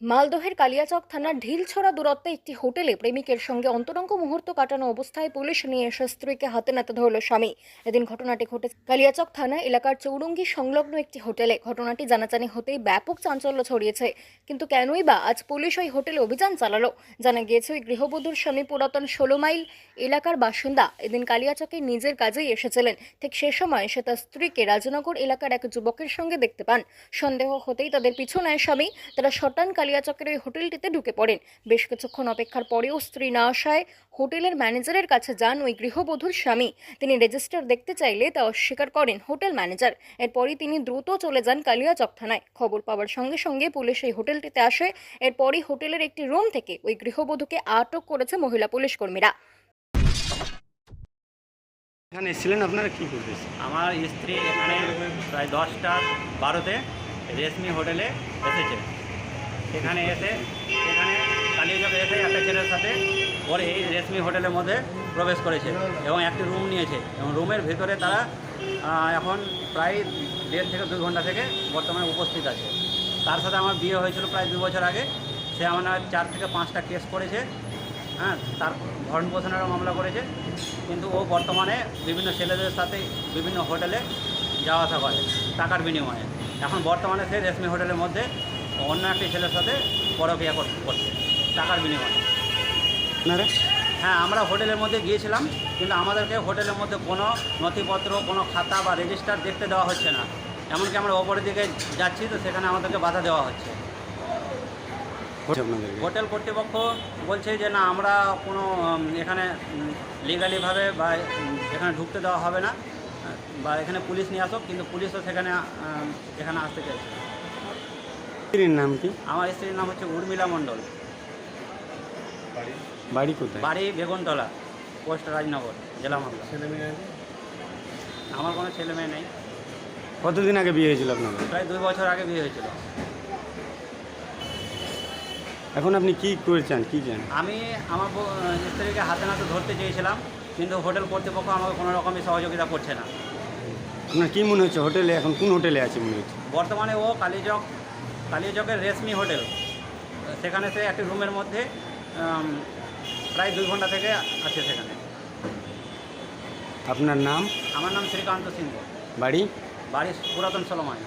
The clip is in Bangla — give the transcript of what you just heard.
মালদহের কালিয়াচক থানার ঢিলছড়া দূরত্বে একটি হোটেলে প্রেমিকের সঙ্গে অন্তরঙ্গ মুহূর্ত কাটানো অবস্থায় পুলিশ নিয়ে এসে স্ত্রীকে হাতে নাতে ধরল স্বামী। এদিন ঘটনাটি ঘটে কালিয়াচক থানা এলাকার চৌরঙ্গি সংলগ্ন একটি হোটেলে। ঘটনাটি জানাজানি হতেই ব্যাপক চাঞ্চল্য ছড়িয়েছে। কিন্তু কেনই বা আজ পুলিশ ওই হোটেলে অভিযান চালালো? জানা গিয়েছে, ওই গৃহবধূর স্বামী পুরাতন ষোলো মাইল এলাকার বাসিন্দা। এদিন কালিয়াচকে নিজের কাজেই এসেছিলেন। ঠিক সে সময় সে তার স্ত্রীকে রাজনগর এলাকার এক যুবকের সঙ্গে দেখতে পান। সন্দেহ হতেই তাদের পিছু নেয় স্বামী। তারা শটান কালিয়াচকের ওই হোটেলটিতে ঢুকে পড়েন। বেশ কিছুক্ষণ অপেক্ষার পরেও স্ত্রী না আসায় হোটেলের ম্যানেজারের কাছে যান ওই গৃহবধূর স্বামী। তিনি রেজিস্টার দেখতে চাইলে তা অস্বীকার করেন হোটেল ম্যানেজার। এরপরই তিনি দ্রুত চলে যান কালিয়াচক থানায়। খবর পাওয়ার সঙ্গে সঙ্গে পুলিশ এই হোটেলটিতে আসে। এরপরই হোটেলের একটি রুম থেকে ওই গৃহবধূকে আটক করেছে মহিলা পুলিশ কর্মীরা। এখানে এসেছিলেন আপনারা? কি এসেছিলেন? আমার স্ত্রী এখানে প্রায় দশটা বারোতে রেশমি হোটেলে এসেছে। সেখানে এসে সেখানে কালিয়াচকে এসে একটা ছেলের সাথে ওর এই রেশমি হোটেলের মধ্যে প্রবেশ করেছে এবং একটি রুম নিয়েছে এবং রুমের ভেতরে তারা এখন প্রায় দেড় থেকে দুই ঘণ্টা থেকে বর্তমানে উপস্থিত আছে। তার সাথে আমার বিয়ে হয়েছিল প্রায় দু বছর আগে। সে আমার চার থেকে পাঁচটা কেস করেছে হ্যাঁ তার ভরণ পোষণেরও মামলা করেছে। কিন্তু ও বর্তমানে বিভিন্ন ছেলেদের সাথে বিভিন্ন হোটেলে যাওয়া আসা করে, টাকার বিনিময়ে। এখন বর্তমানে সে রেশমি হোটেলের মধ্যে অন্য একটি ছেলের সাথে পরকিয়া কর- করছে টাকার বিনিময়ে। আপনারা? হ্যাঁ আমরা হোটেলের মধ্যে গিয়েছিলাম কিন্তু আমাদেরকে হোটেলের মধ্যে কোনো নথিপত্র কোনো খাতা বা রেজিস্টার দেখতে দেওয়া হচ্ছে না। এমনকি আমরা ওপরের দিকে যাচ্ছি তো সেখানে আমাদেরকে বাধা দেওয়া হচ্ছে। হোটেল কর্তৃপক্ষ বলছে যে না আমরা কোনো এখানে লিগালিভাবে বা এখানে ঢুকতে দেওয়া হবে না বা এখানে পুলিশ নিয়ে আসো কিন্তু পুলিশও সেখানে এখানে আসতে চাইছে। স্ত্রীর নাম কি? আমার স্ত্রীর নাম হচ্ছে উর্মিলা মণ্ডল। বাড়ি কোথায়? বাড়ি বেগুনতলা পোস্ট রাজনগর জেলা মামলা আমার কোনো ছেলে মেয়ে নেই। কতদিন আগে বিয়ে হয়েছিল আপনার প্রায় দুই বছর আগে বিয়ে হয়েছিল। এখন আপনি কি করে চান? কি চান? আমি আমার বউ- স্ত্রীকে হাতে নাতে ধরতে চেয়েছিলাম কিন্তু হোটেল কর্তৃপক্ষ আমাকে কোনো রকমই সহযোগিতা করছে না। আপনার কি মনে হচ্ছে হোটেলে এখন কোন হোটেলে আছে মনে হচ্ছে? বর্তমানে ও কালীচক কালীচকের রেশমি হোটেল। সেখানে সে একটি রুমের মধ্যে প্রায় দুই ঘণ্টা থেকে আছে সেখানে। আপনার নাম? আমার নাম শ্রীকান্ত সিংহ বাড়ি? বাড়ি পুরাতন সলমায়